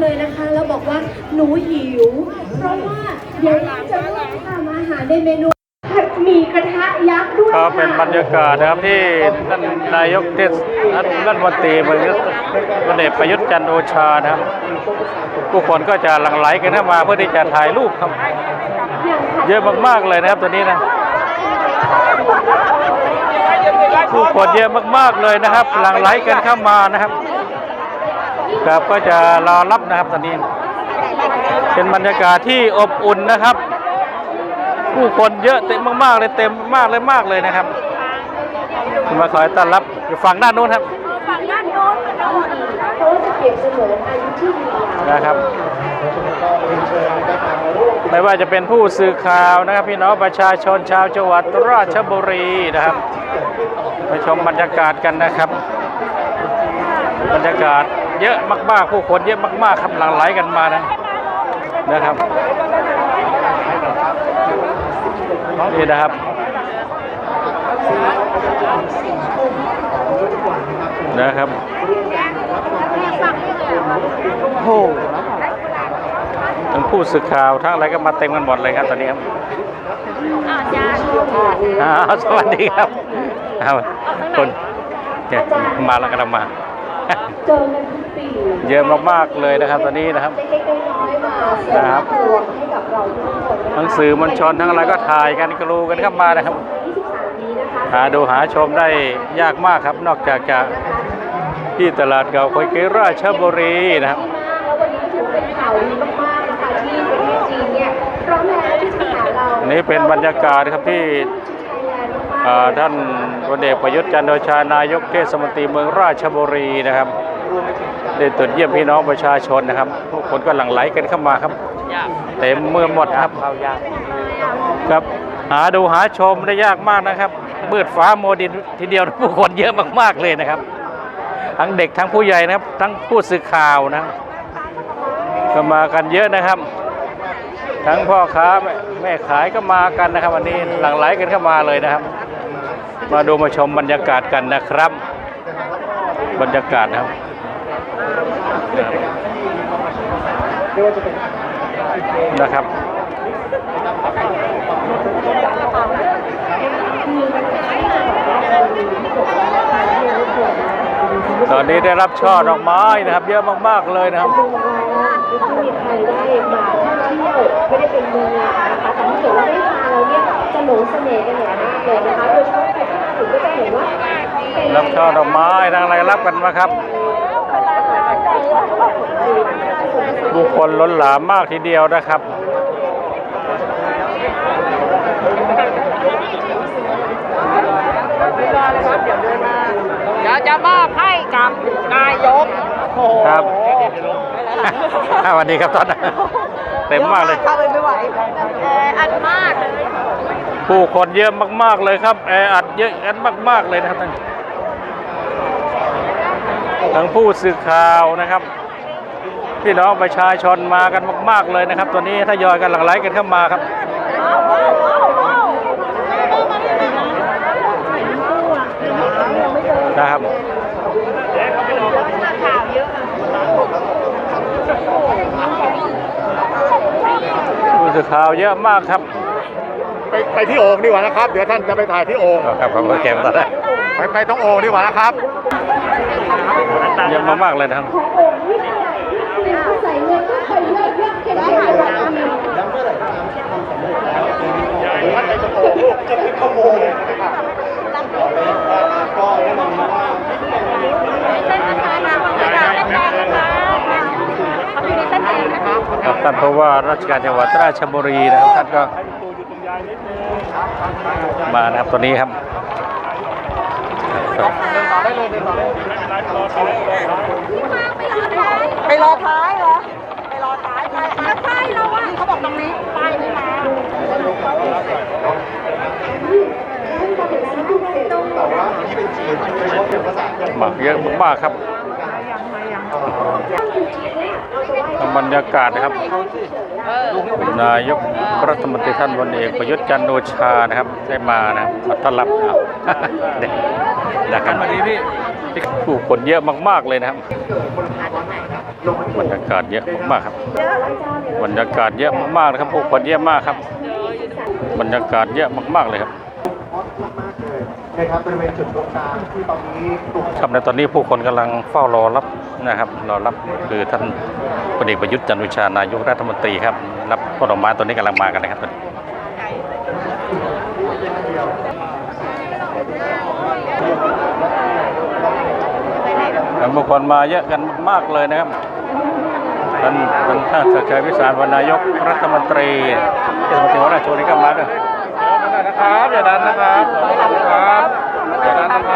เลยนะคะ แล้วบอกว่าหนูหิว เพราะว่าเดี๋ยวเราจะร่วมทำอาหารในเมนูผัดหมี่กระทะยักษ์ด้วยก็ค่ะเป็นบรรยากาศนะครับที่ท่านนายกเทศรัฐมนตรีพลเอกประยุทธ์จันทร์โอชานะครับผู้คนก็จะหลั่งไหลกันเข้ามาเพื่อที่จะถ่ายรูปครับเยอะมากๆเลยนะครับตัวนี้นะผู้คนเยอะมากๆเลยนะครับ หลั่งไหลกันเข้ามานะครับ ครับก็จะรอรับนะครับตอนนี้ เป็นบรรยากาศที่อบอุ่นนะครับ ผู้คนเยอะเต็มมากๆเลยเต็มมากเลยมากเลยนะครับมาคอยต้อนรับอยู่ฝั่งด้านโน้นครับเพราะว่าจะเปรียบเสมือนอายุที่ยืนยาวนะครับไม่ว่าจะเป็นผู้สื่อข่าวนะครับ พี่น้องประชาชนชาวจังหวัดราชบุรีนะครับไปชมบรรยากาศกันนะครับ บรรยากาศ เยอะมากๆ ผู้คนเยอะมากๆครับหลั่งไหลกันมานะนะครับนี่นะครับนะครับโอ้ทั้งผู้สื่อข่าวทั้งอะไรก็มาเต็มกันหมดเลยครับตอนนี้ครับอ้าวสวัสดีครับอ้าวคนเนี่ยมาแล้วกันมาเจอกันทุกปี เยอะมากๆเลยนะครับตอนนี้นะครับนะครับดวงให้กับเราทุกคนนะคะทั้งสื่อมวลชนทั้งอะไรก็ถ่ายกันกรูกันเข้ามานะครับ หาดูหาชมได้ยากมากครับ นอกจากจะที่ตลาดเก่าคอยเกราชบุรีนะครับแล้ววันนี้ถือเป็นข่เทศจีนเนี่ยพร้อมแล้วที่จะหาเราอันนี้เป็นบรรยากาศครับที่ท่านพลเอกประยุทธ์จันทร์โอชานายกเทศมนตรีเมืองราชบุรีนะครับ ได้ตรวจเยี่ยมพี่น้องประชาชนนะครับผู้คนก็หลั่งไหลกันเข้ามาครับเต็มเมื่อหมดครับครับหาดูหาชมได้ยากมากนะครับมืดฟ้าโมดินทีเดียวผู้คนเยอะมากๆเลยนะครับ ทั้งเด็กทั้งผู้ใหญ่นะครับ ทั้งผู้สื่อข่าวนะครับก็มากันเยอะนะครับ ทั้งพ่อค้าแม่แม่ขายก็มากันนะครับ วันนี้หลั่งไหลกันเข้ามาเลยนะครับ มาดูมาชมบรรยากาศกันนะครับ บรรยากาศนะครับ นะครับตอนนี้ได้รับช่อดอกไม้นะครับ เยอะมากๆเลยนะครับมีใครได้มาเที่ยวไม่ได้เป็นเมืองหลักนะคะแต่ถ้าเกิดว่าได้มาเราเนี่ยจะหลงเสน่ห์กันอย่างมากเลยนะคะโดยเฉพาะใครที่มาถึงก็จะเห็นว่ารับช่อดอกไม้ทั้งอะไรรับกันมาครับ ผู้คนล้นหลามมากทีเดียวนะครับ เดี๋ยวจะมอบให้กับนายกโอ้โหครับสวัสดีครับตอนนั้นเต็มมากเลยเข้าไปไม่ไหวแออัดมากเลยผู้คนเยอะมาก ๆ เลยครับ แออัดเยอะกันมาก ๆ เลยนะครับท่าน ทั้งผู้สื่อข่าวนะครับ พี่น้องประชาชนมากันมาก ๆเลยนะครับ ตัวนี้ทยอยกันหลั่งไหลกันเข้ามาครับนะครับผู้สื่อข่าวเยอะมากครับ ไปไปที่โอ่งดีกว่านะครับ เดี๋ยวท่านจะไปถ่ายที่โอ่งครับผมก็เก็บมาได้ไปไปต้องโอ่งดีกว่านะครับ เยอะมากๆเลยนะครับขององค์ที่ใหญ่ที่สุดเขาใส่เงินก็เคยเยอะเยอะแค่ไหนแบบนี้ท่านไปจะโอ่งลูกจะขึ้นข้อมูลเลยนะครับก็แนะนำว่าเส้นนะคะน้ำของกระดาษแดงนะคะเขาอยู่ในเส้นแดงนะคะครับท่านผู้ว่าราชการจังหวัดราชบุรีนะครับท่านก็มานะครับตัวนี้ครับ ไม่เลยไปรอท้ายเหรอ ไปรอท้ายไปท้ายเราอะเขาบอกตรงนี้ป้ายไม่มาหมักเยอะมากครับ บรรยากาศนะครับ นายกรัฐมนตรีท่านพลเอกประยุทธ์จันทร์โอชานะครับ ได้มานะครับมาต้อนรับเอาเด็กนะครับวันนี้พี่ผู้คนเยอะมาก ๆ เลยนะครับลงมติบรรยากาศเยอะมากๆครับ บรรยากาศเยอะมากๆนะครับผู้คนเยอะมากครับ บรรยากาศเยอะมาก ๆ เลยครับฮอตมากๆเลยนะครับบริเวณจุดตรงกลางที่ตอนนี้กลุ่มครับในตอนนี้ผู้คนกำลังเฝ้ารอรับ นะครับรอรับคือท่านพลเอกประยุทธ์จันทร์โอชานายกรัฐมนตรีครับรับผลไม้ตอนนี้กำลังมากันนะครับตอนนี้แล้วผู้คนมาเยอะกันมากเลยนะครับท่านท่านท่านสักชัยวิสารวรรณนายกรัฐมนตรีเทศมนตรีวราชบุรีก็มาด้วยนะครับอย่าดันนะครับขอบคุณครับอย่าดันนะครับ